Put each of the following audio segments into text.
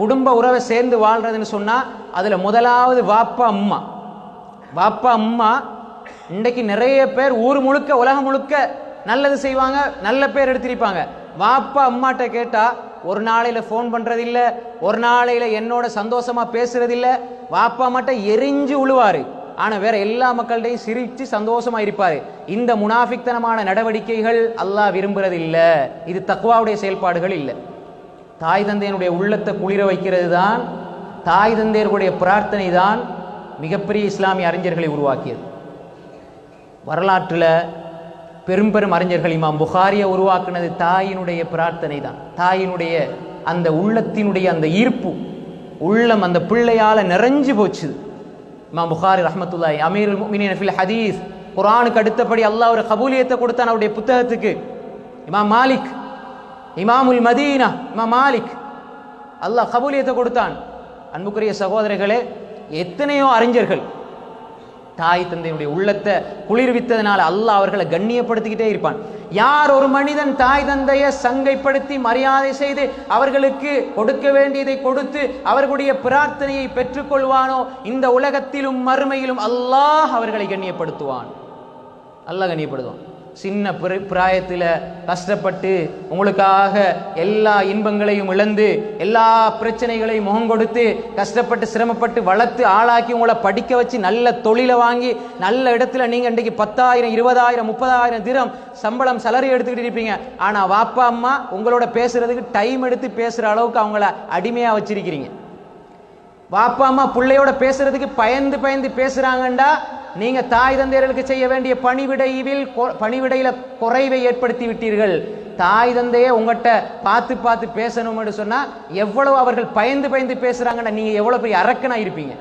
குடும்ப உறவை சேர்ந்து வாழ்கிறதுன்னு சொன்னால் அதில் முதலாவது வாப்பா அம்மா. வாப்பா அம்மா இன்றைக்கு நிறைய பேர் ஊர் முழுக்க உலகம் முழுக்க நல்லது செய்வாங்க நல்ல பேர் எடுத்திருப்பாங்க. வாப்பா அம்மாட்ட கேட்டால் ஒரு நாளையில் ஃபோன் பண்ணுறதில்ல ஒரு நாளையில் என்னோட சந்தோஷமா பேசுகிறதில்ல வாப்பா அம்மாட்ட எரிஞ்சு உழுவார். ஆனால் வேற எல்லா மக்கள்கிட்டையும் சிரித்து சந்தோஷமாக இருப்பார். இந்த முனாஃபிக்தனமான நடவடிக்கைகள் அல்லாஹ் விரும்புகிறதில்ல இது தக்குவாவுடைய செயல்பாடுகள் இல்லை. தாய் தந்தையனுடைய உள்ளத்தை குளிர வைக்கிறது தான் தாய் தந்தையர்களுடைய பிரார்த்தனை தான் மிகப்பெரிய இஸ்லாமிய அறிஞர்களை உருவாக்கியது. வரலாற்றில் பெரும் பெரும் அறிஞர்கள் இமாம் புகாரியை உருவாக்குனது தாயினுடைய பிரார்த்தனை தான் தாயினுடைய அந்த உள்ளத்தினுடைய அந்த ஈர்ப்பு உள்ளம் அந்த பிள்ளையால் நிறைஞ்சு போச்சு. இமாம் புகாரி ரஹமத்துல்லாய் அமீர் மீனின் ஃபில் ஹதீஸ் குரானுக்கு அடுத்தபடி அல்லாஹ் ஒரு கபூலியத்தை கொடுத்தான் அவருடைய புத்தகத்துக்கு. இமாம் மாலிக் இமாமுல் மதீனா இமா மாலிக். அல்லாஹ் கபூலியத்தை கொடுத்தான். அன்புக்குரிய சகோதரர்களே எத்தனையோ அறிஞர்கள் தாய் தந்தையுடைய உள்ளத்தை குளிர்வித்ததுனால அல்லாஹ் அவர்களை கண்ணியப்படுத்திக்கிட்டே இருப்பான். யார் ஒரு மனிதன் தாய் தந்தையை சங்கைப்படுத்தி மரியாதை செய்து அவர்களுக்கு கொடுக்க வேண்டியதை கொடுத்து அவர்களுடைய பிரார்த்தனையை பெற்றுக்கொள்வானோ இந்த உலகத்திலும் மறுமையிலும் அல்லாஹ் அவர்களை கண்ணியப்படுத்துவான். அல்லாஹ் கண்ணியப்படுத்துவான் சின்ன பிர- பிராயத்தில் கஷ்டப்பட்டு உங்களுக்காக எல்லா இன்பங்களையும் இழந்து எல்லா பிரச்சனைகளையும் முகம் கொடுத்து கஷ்டப்பட்டு சிரமப்பட்டு வளர்த்து ஆளாக்கி உங்களை படிக்க வச்சு நல்ல தொழிலை வாங்கி நல்ல இடத்துல நீங்கள் இன்றைக்கு பத்தாயிரம் இருபதாயிரம் முப்பதாயிரம் தினம் சம்பளம் சலரி எடுத்துக்கிட்டு இருப்பீங்க. ஆனால் வாப்பா அம்மா உங்களோட பேசுறதுக்கு டைம் எடுத்து பேசுகிற அளவுக்கு அவங்கள அடிமையாக வச்சிருக்கிறீங்க. வாப்பா அம்மா பிள்ளையோட பேசுறதுக்கு பயந்து பயந்து பேசுறாங்கண்டா நீங்க தாய் தந்தையர்களுக்கு செய்ய வேண்டிய பணிவிடையில் கொ- பணிவிடையில குறைவை ஏற்படுத்தி விட்டீர்கள். தாய் தந்தையே உங்கள்கிட்ட பார்த்து பார்த்து பேசணும்னு சொன்னா எவ்வளவு அவர்கள் பயந்து பயந்து பேசுறாங்கன்னா நீங்க எவ்வளவு பெரிய அரக்கனா இருப்பீங்க.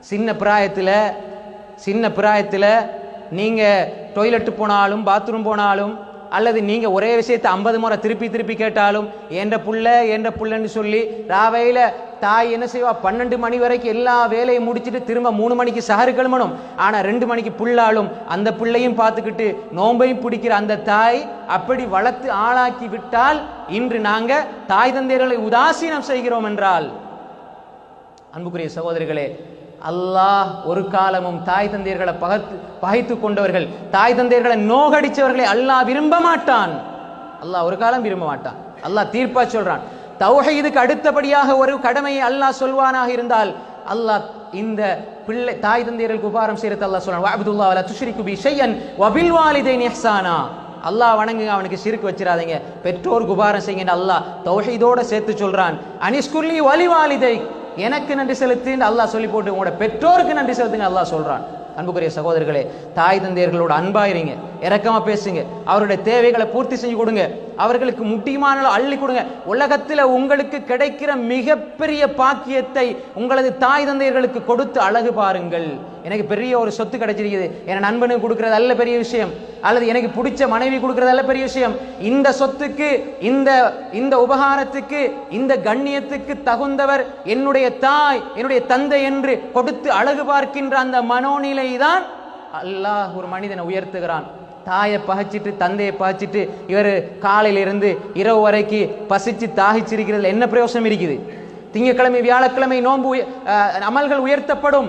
சின்ன பிராயத்தில் சின்ன பிராயத்தில் நீங்கள் டொய்லெட்டு போனாலும் பாத்ரூம் போனாலும் அல்லது நீங்கள் ஒரே விஷயத்தை ஐம்பது முறை திருப்பி திருப்பி கேட்டாலும் என்ற புள்ள என்ற புள்ளன்னு சொல்லி ராவையில் தாய் என்ன செய்வா? பன்னெண்டு மணி வரைக்கும் எல்லா வேலையும் முடிச்சிட்டு திரும்ப மூணு மணிக்கு சஹரு கிளம்பணும். ஆனா ரெண்டு மணிக்கு புள்ளாலும் அந்த பிள்ளையும் பார்த்துக்கிட்டு நோம்பையும் பிடிக்கிற அந்த தாய் அப்படி வளர்த்து ஆளாக்கி விட்டால் இன்று நாங்க தாய் தந்தையர்களை உதாசீனம் செய்கிறோம் என்றால். அன்புக்குரிய சகோதரிகளே அல்லாஹ் ஒரு காலமும் தாய் தந்தையர்களை பகத்து பகைத்து கொண்டவர்கள் தாய் தந்தையர்களை நோகடிச்சவர்களை அல்லாஹ் விரும்ப மாட்டான். அல்லாஹ் ஒரு காலம் விரும்ப மாட்டான். அல்லாஹ் தீர்ப்பா சொல்றான். தௌஹீதுக்கு அடுத்தபடியாக ஒரு கடமையை அல்லாஹ் சொல்வானாக இருந்தால் அல்லாஹ் இந்த பிள்ளை தாய் தந்தையர்களுக்கு உபாரம் செய்யறது அல்லாஹ் சொல்றான் அப்துல்லா அல்லா துஷ்ரிகு பி ஷையன் வபில் வாலிதை நெஹ்சானா அல்லாஹ் வணங்குங்க அவனுக்கு சிறுக்கு வச்சிடாதீங்க. பெற்றோர் குபாரம் செய்யுங்க அல்லாஹ் தௌஹீதோட சேர்த்து சொல்றான். அனிஸ்குல்லி வலிவாலிதை எனக்கு நன்றி செலுத்துன்னு அல்லாஹ் சொல்லி போட்டு உங்களோட பெற்றோருக்கு நன்றி செலுத்துங்க அல்லாஹ் சொல்றான். அன்புக்குரிய சகோதரர்களே தாய் தந்தையர்களோட அன்பாயிருங்க. இறக்கமாக பேசுங்க. அவருடைய தேவைகளை பூர்த்தி செஞ்சு கொடுங்க. அவர்களுக்கு முக்கியமான அள்ளி கொடுங்க. உலகத்தில் உங்களுக்கு கிடைக்கிற மிகப்பெரிய பாக்கியத்தை உங்களது தாய் தந்தையர்களுக்கு கொடுத்து அழகு பாருங்கள். எனக்கு பெரிய ஒரு சொத்து கிடைச்சிருக்குது. என் நண்பனுக்கு கொடுக்கறது அல்ல பெரிய விஷயம். அல்லது எனக்கு பிடிச்ச மனைவி கொடுக்கறது அல்ல பெரிய விஷயம். இந்த சொத்துக்கு இந்த இந்த உபகாரத்துக்கு இந்த கண்ணியத்துக்கு தகுந்தவர் என்னுடைய தாய் என்னுடைய தந்தை என்று கொடுத்து அழகு பார்க்கின்ற அந்த மனோநிலை தான் அல்லாஹ் ஒரு மனிதனை உயர்த்துகிறான். தாயை பகைச்சிட்டு தந்தையை பகைச்சிட்டு இவர் காலையிலிருந்து இரவு வரைக்கும் பசிச்சு தாகிச்சிருக்கிறதுல என்ன பிரயோசனம் இருக்குது? திங்கக்கிழமை வியாழக்கிழமை நோன்பு அமல்கள் உயர்த்தப்படும்.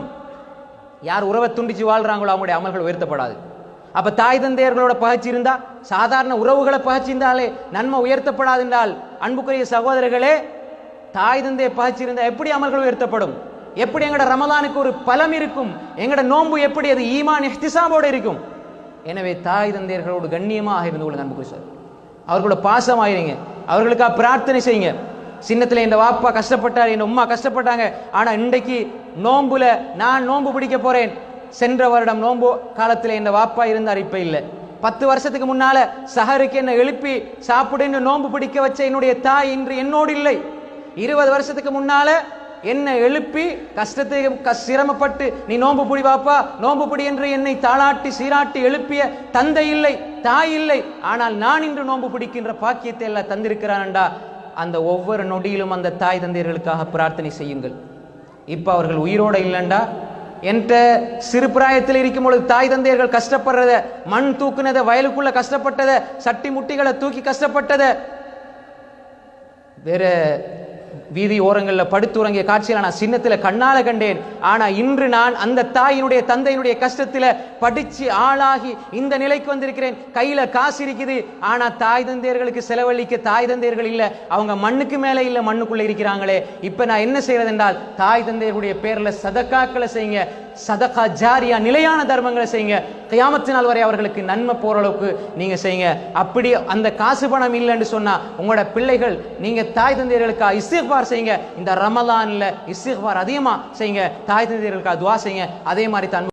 யார் உறவை துண்டிச்சு வாழ்றாங்களோ அவங்களுடைய அமல்கள் உயர்த்தப்படாது. அப்ப தாய் தந்தையர்களோட பகச்சிருந்தா சாதாரண உறவுகளை பகச்சிருந்தாலே நன்மை உயர்த்தப்படாது என்றால் அன்புக்குரிய சகோதரர்களே தாய் தந்தையை பகச்சிருந்தா எப்படி அமல்கள் உயர்த்தப்படும்? எப்படி எங்களோட ரமலானுக்கு ஒரு பலம் இருக்கும்? எங்களோட நோன்பு எப்படி அது ஈமான் இஹ்திசாமோடு இருக்கும்? எனவே தாய் தந்தையர்களோடு கண்ணியமாக இருந்து கொள்ளுங்க அன்புக்குரிய சார் அவர்களோட பாசமாயிருங்க அவர்களுக்காக பிரார்த்தனை செய்யுங்க. சின்னத்தில் என் வாப்பா கஷ்டப்பட்டார் என் உமா கஷ்டப்பட்டாங்க. ஆனால் இன்றைக்கு நோம்புல நான் நோன்பு பிடிக்க போறேன். சென்ற வருடம் நோம்பு காலத்தில் என் வாப்பா இருந்தார் இப்போ இல்லை. பத்து வருஷத்துக்கு முன்னால சஹருக்கு என்ன எழுப்பி சாப்பிடுன்னு நோன்பு பிடிக்க வச்ச என்னுடைய தாய் இன்று என்னோடு இல்லை. இருபது வருஷத்துக்கு முன்னால என்னை எழுப்பி கஷ்டத்தை க- சிரமப்பட்டு நீ நோன்பு பிடி வாப்பா நோன்பு பிடி என்று என்னை தாளாட்டி சீராட்டி எழுப்பிய தந்தை இல்லை தாய் இல்லை. ஆனால் நான் இன்று நோன்பு பிடிக்கின்ற பாக்கியத்தை எல்லாம் தந்திருக்கிறான்டா அந்த ஒவ்வொரு நொடியிலும் அந்த தாய் தந்தையர்களுக்காக பிரார்த்தனை செய்யுங்கள். இப்போ அவர்கள் உயிரோட இல்லைண்டா. என்கிட்ட சிறு பிராயத்தில் இருக்கும் பொழுது தாய் தந்தையர்கள் கஷ்டப்படுறத மண் தூக்குனதை வயலுக்குள்ள கஷ்டப்பட்டதை சட்டி முட்டிகளை தூக்கி கஷ்டப்பட்டதை வேற வீதி ஓரங்களில் படுத்துறங்கிய காட்சியில் நான் சின்னத்தில் கண்ணால கண்டேன். ஆனா இன்று நான் அந்த தாயினுடைய தந்தையினுடைய கஷ்டத்தில் படித்து ஆளாகி இந்த நிலைக்கு வந்திருக்கிறேன். கையில் காசு இருக்குது. ஆனா தாய் தந்தையர்களுக்கு செலவழிக்க தாய் தந்தையர்கள் இல்லை. அவங்க மண்ணுக்கு மேலே இல்லை மண்ணுக்குள்ளே இருக்கிறாங்களே. இப்போ நான் என்ன செய்யறது என்றால் தாய் தந்தையர்களுடைய பேரில் சதக்காக்களை செய்யுங்க. சதகா ஜாரியா நிலையான தர்மங்களை செய்யுங்க. கியாமத்து நாள் வரை அவர்களுக்கு நன்மை போற அளவுக்கு நீங்க செய்யுங்க. அப்படி அந்த காசு பணம் இல்லைன்னு சொன்னா உங்களோட பிள்ளைகள் நீங்க தாய் தந்தையர்களுக்கு இஸ்திக்பார் செய்யுங்க. இந்த ரமலான்ல இஸ்திக்பார் அதிகமா செய்யுங்க. தாய் தந்தையர்களுக்கு துவா செய்யுங்க. அதே மாதிரி தன்